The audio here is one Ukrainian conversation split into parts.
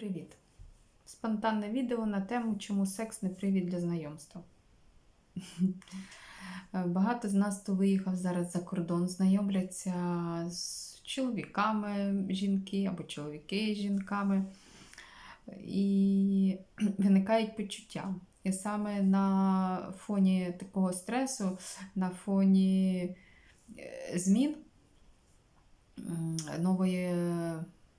Привіт! Спонтанне відео на тему, чому секс не привід для знайомства. Багато з нас, хто виїхав зараз за кордон, знайомляться з чоловіками жінки або чоловіки з жінками, і виникають почуття. І саме на фоні такого стресу, на фоні е, змін, нової,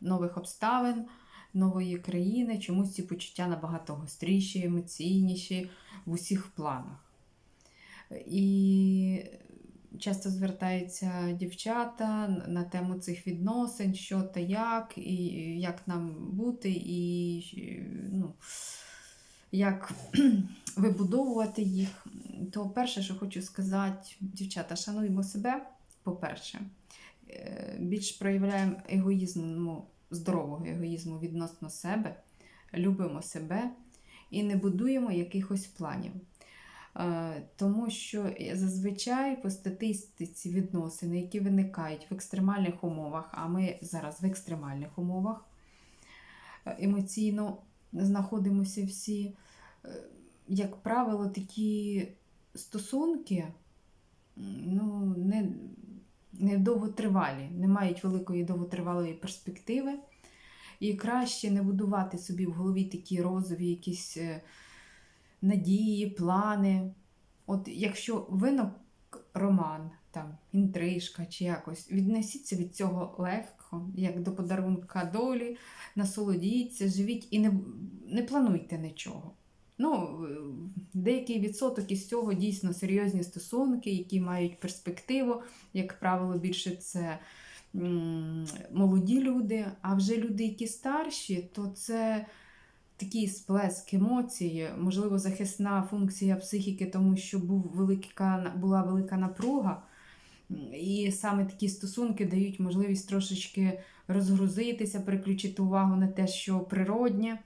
нових обставин, нової країни, чомусь ці почуття набагато гостріші, емоційніші в усіх планах. І часто звертаються дівчата на тему цих відносин, що та як, і як нам бути, і ну, як вибудовувати їх. То перше, що хочу сказати, дівчата, шануємо себе, по-перше, Е, більш проявляємо егоїзму, здорового егоїзму відносно себе, любимо себе і не будуємо якихось планів. Е, Тому що зазвичай по статистиці відносини, які виникають в екстремальних умовах, а ми зараз в екстремальних умовах е, емоційно знаходимося всі, е, як правило, такі стосунки ну, не, не довготривалі, не мають великої довготривалої перспективи. І краще не будувати собі в голові такі розові якісь е, надії, плани. От якщо виник роман, там, інтрижка чи якось, віднесіться від цього легко, як до подарунка долі, насолодіться, живіть і не, не плануйте нічого. Ну, е, деякий відсоток із цього дійсно серйозні стосунки, які мають перспективу. Як правило, більше це молоді люди, а вже люди, які старші, то це такий сплеск емоцій, можливо, захисна функція психіки, тому що був велика, була велика напруга. І саме такі стосунки дають можливість трошечки розгрузитися, переключити увагу на те, що природнє.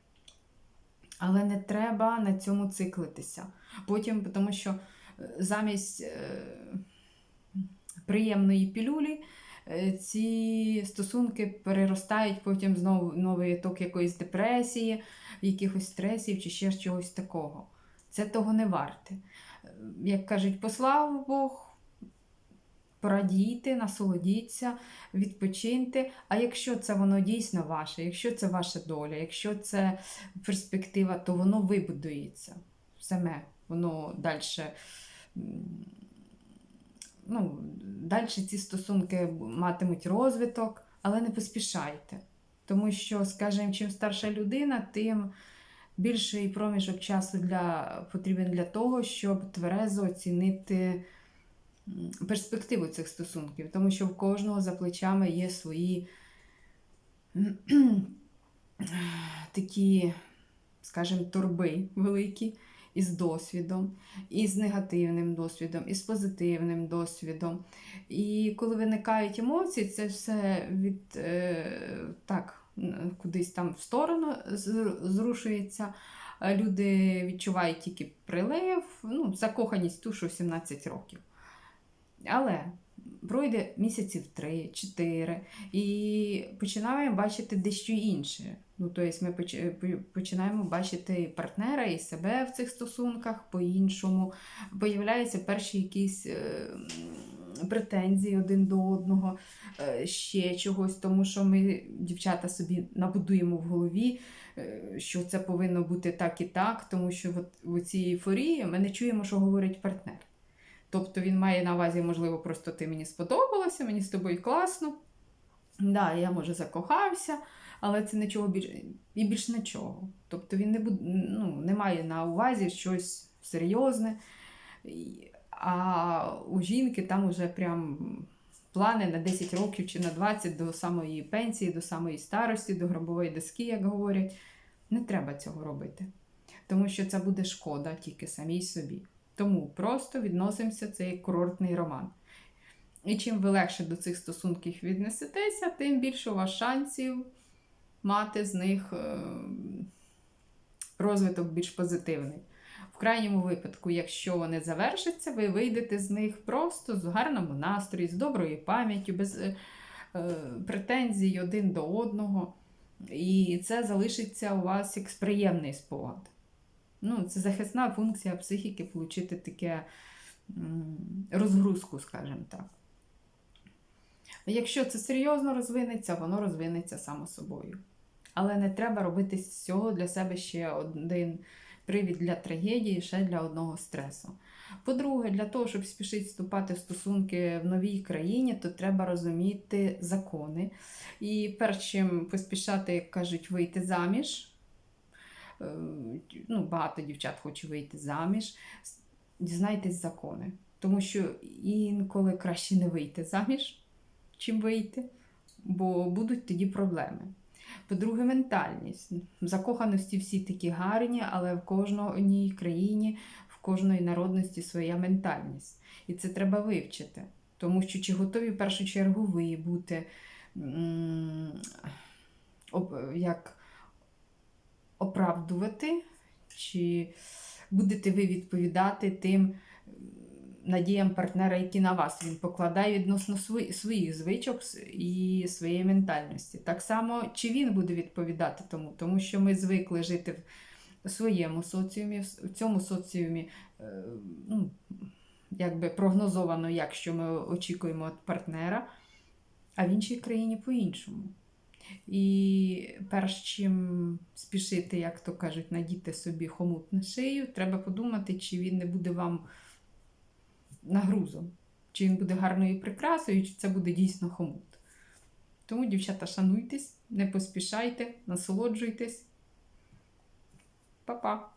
Але не треба на цьому циклитися. Потім, тому що е, замість е, приємної пілюлі е, ці стосунки переростають потім знову новий еток якоїсь депресії, якихось стресів чи ще чогось такого. Це того не варте. Як кажуть, послав Бог. Порадійте, насолодіться, відпочиньте. А якщо це воно дійсно ваше, якщо це ваша доля, якщо це перспектива, то воно вибудується саме, воно далі. Ну, далі ці стосунки матимуть розвиток, але не поспішайте. Тому що, скажімо, чим старша людина, тим більший проміжок часу для, потрібен для того, щоб тверезо оцінити перспективу цих стосунків, тому що в кожного за плечами є свої такі, скажімо, торби великі із досвідом, і з негативним досвідом, і з позитивним досвідом. І коли виникають емоції, це все від е, так, кудись там в сторону зрушується. Люди відчувають тільки прилив, ну, закоханість що 17 років. Але пройде місяців 3-4 і починаємо бачити дещо інше. Ну, тобто ми починаємо бачити партнера і себе в цих стосунках по-іншому. Появляються перші якісь е, претензії один до одного, е, ще чогось, тому що ми, дівчата, собі набудуємо в голові, е, що це повинно бути так і так, тому що в цій ейфорії ми не чуємо, що говорить партнер. Тобто він має на увазі, можливо, просто ти мені сподобалася, мені з тобою класно. Да, я, може, закохався, але це нічого більш і більш нічого. Тобто він не буде, ну, не має на увазі щось серйозне. А у жінки там вже прям плани на 10 років чи на 20 до самої пенсії, до самої старості, до гробової доски, як говорять. Не треба цього робити. Тому що це буде шкода тільки самій собі. Тому просто відносимося це як курортний роман. І чим ви легше до цих стосунків віднесетеся, тим більше у вас шансів мати з них е, розвиток більш позитивний. В крайньому випадку, якщо вони завершаться, ви вийдете з них просто з гарному настрої, з доброю пам'яттю, без е, е, претензій один до одного. І це залишиться у вас як приємний спогад. Ну, це захисна функція психіки отримати таке розгрузку, скажімо так. Якщо це серйозно розвинеться, воно розвинеться само собою. Але не треба робити з цього для себе ще один привід для трагедії, ще для одного стресу. По-друге, для того, щоб спішити вступати в стосунки в новій країні, то треба розуміти закони. І перш чим поспішати, як кажуть, вийти заміж. Е, Ну, багато дівчат хоче вийти заміж. Дізнайтесь закони. Тому що інколи краще не вийти заміж, чим вийти, бо будуть тоді проблеми. По-друге, ментальність. Закоханості всі такі гарні, але в кожній країні, в кожної народності своя ментальність. І це треба вивчити. Тому що чи готові в першу чергу ви бути як оправдувати, чи будете ви відповідати тим надіям партнера, які на вас він покладає відносно свої- своїх звичок і своєї ментальності. Так само, чи він буде відповідати тому, тому що ми звикли жити в своєму соціумі, в цьому соціумі е, ну, якби прогнозовано, як що ми очікуємо від партнера, а в іншій країні по-іншому. І перш чим спішити, як то кажуть, надіти собі хомут на шию, треба подумати, чи він не буде вам нагрузом, чи він буде гарною прикрасою, чи це буде дійсно хомут. Тому, дівчата, шануйтесь, не поспішайте, насолоджуйтесь. Па-па!